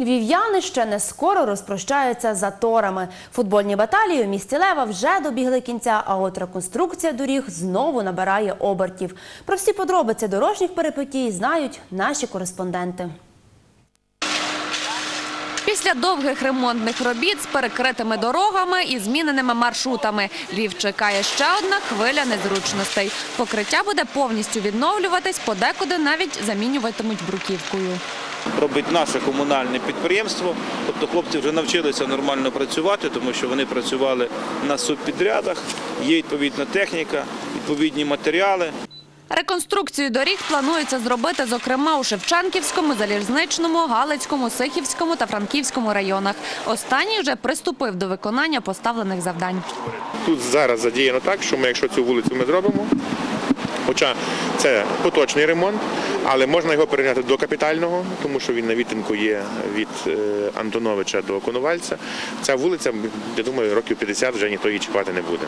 Львів'яни ще не скоро розпрощаються з заторами. Футбольні баталії у місті Лева вже добігли кінця, а от реконструкція доріг знову набирає обертів. Про всі подробиці дорожніх перипетій знають наші кореспонденти. Після довгих ремонтних робіт з перекритими дорогами і зміненими маршрутами Львів чекає ще одна хвиля незручностей. Покриття буде повністю відновлюватись, подекуди навіть замінюватимуть бруківкою. Робить наше комунальне підприємство. Тобто хлопці вже навчилися нормально працювати, тому що вони працювали на субпідрядах, є відповідна техніка, відповідні матеріали. Реконструкцію доріг планується зробити, зокрема, у Шевченківському, Залізничному, Галицькому, Сихівському та Франківському районах. Останній вже приступив до виконання поставлених завдань. Тут зараз задіяно так, що ми, якщо цю вулицю ми зробимо, хоча це поточний ремонт, але можна його перейняти до капітального, тому що він на відтинку є від е, Антоновича до Коновальця. Ця вулиця, я думаю, років 50 вже ніхто її чіпати не буде.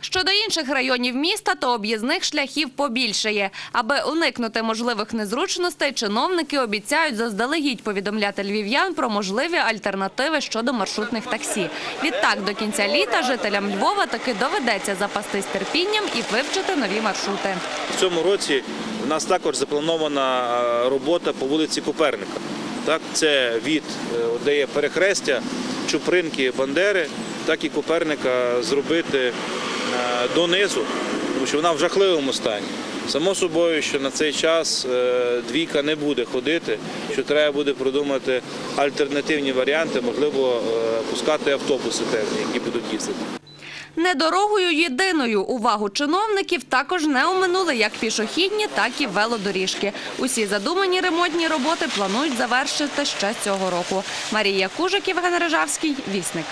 Щодо інших районів міста, то об'їзних шляхів побільшає. Аби уникнути можливих незручностей, чиновники обіцяють заздалегідь повідомляти львів'ян про можливі альтернативи щодо маршрутних таксі. Відтак, до кінця літа жителям Львова таки доведеться запастись терпінням і вивчити нові маршрути. В цьому році в нас також запланована е, робота по вулиці Коперника. Так, це від е, де є перехрестя Чупринки Бандери, так і Коперника зробити донизу, тому що вона в жахливому стані. Само собою, що на цей час е, двійка не буде ходити, що треба буде продумати альтернативні варіанти, можливо, е, пускати автобуси певні, які будуть їздити. Не дорогою єдиною увагу чиновників також не оминули як пішохідні, так і велодоріжки. Усі задумані ремонтні роботи планують завершити ще цього року. Марія Кужик, Євген Рижавський, Вісник.